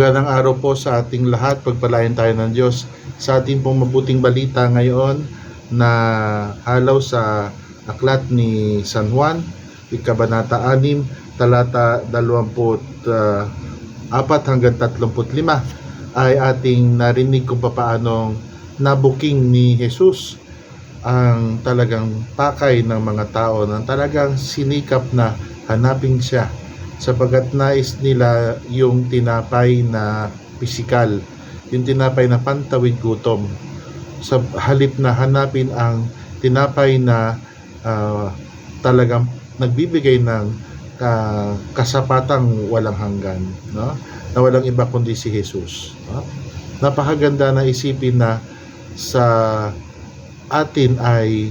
Magandang araw po sa ating lahat. Pagpalain tayo ng Diyos sa ating pong mabuting balita ngayon na halaw sa aklat ni San Juan, Ikabanata 6, talata 24 hanggang 35 ay ating narinig kung papaanong nabuking ni Jesus ang talagang pakay ng mga tao na talagang sinikap na hanapin siya sapagat nais nila yung tinapay na pisikal, yung tinapay na pantawid gutom. Sa halip na hanapin ang tinapay na ah, talagang nagbibigay ng ah, kasapatang walang hanggan, no? Na walang iba kundi si Jesus, no? Napakaganda na isipin na sa atin ay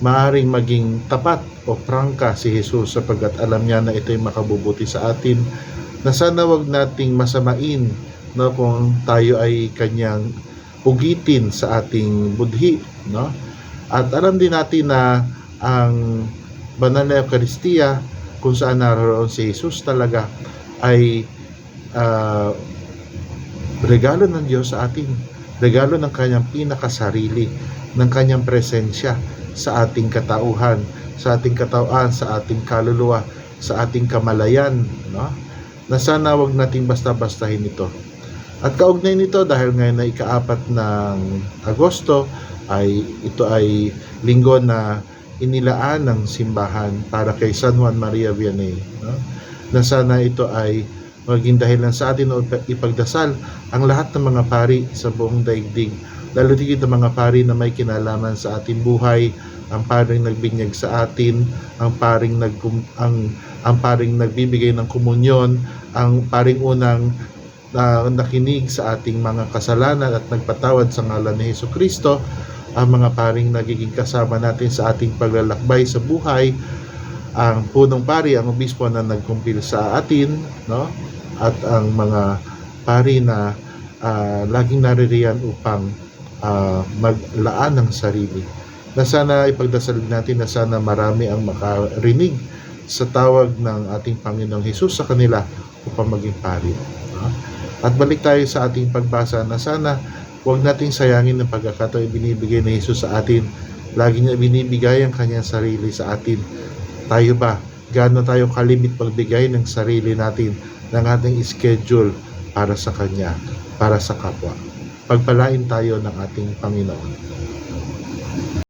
maaring maging tapat o prangka si Jesus sapagkat alam niya na ito'y makabubuti sa atin na sana wag nating masamain no kung tayo ay kanyang ugitin sa ating budhi no? At alam din natin na ang banal na Eucharistia kung saan naroon si Jesus talaga ay ah, regalo ng Diyos sa atin regalo ng kanyang pinakasarili ng kanyang presensya sa ating katauhan, sa ating katauhan, sa ating kaluluwa, sa ating kamalayan, no? Na sana wag nating basta-bastahin ito. At kaugnay nito dahil ngayon na ikaapat ng Agosto ay ito ay linggo na inilaan ng simbahan para kay San Juan Maria Vianney, no? Na sana ito ay maging dahilan sa atin o ipagdasal ang lahat ng mga pari sa buong daigdig lalo tigit ang mga pari na may kinalaman sa ating buhay, ang paring nagbinyag sa atin, ang paring nag ang ang paring nagbibigay ng komunyon, ang paring unang na nakinig sa ating mga kasalanan at nagpatawad sa ngalan ni Hesus Kristo, ang mga paring nagiging kasama natin sa ating paglalakbay sa buhay, ang punong pari, ang obispo na nagkumpil sa atin, no? At ang mga pari na ah, laging naririyan upang ah, maglaan ng sarili. Na sana ipagdasal natin na sana marami ang makarinig sa tawag ng ating Panginoong Hesus sa kanila upang maging pari. At balik tayo sa ating pagbasa na sana huwag nating sayangin ang pagkakataon binibigay ni Hesus sa atin. Lagi niya binibigay ang kanyang sarili sa atin. Tayo ba? Gaano tayo kalimit magbigay ng sarili natin ng ating schedule para sa Kanya, para sa kapwa pagpalain tayo ng ating Panginoon.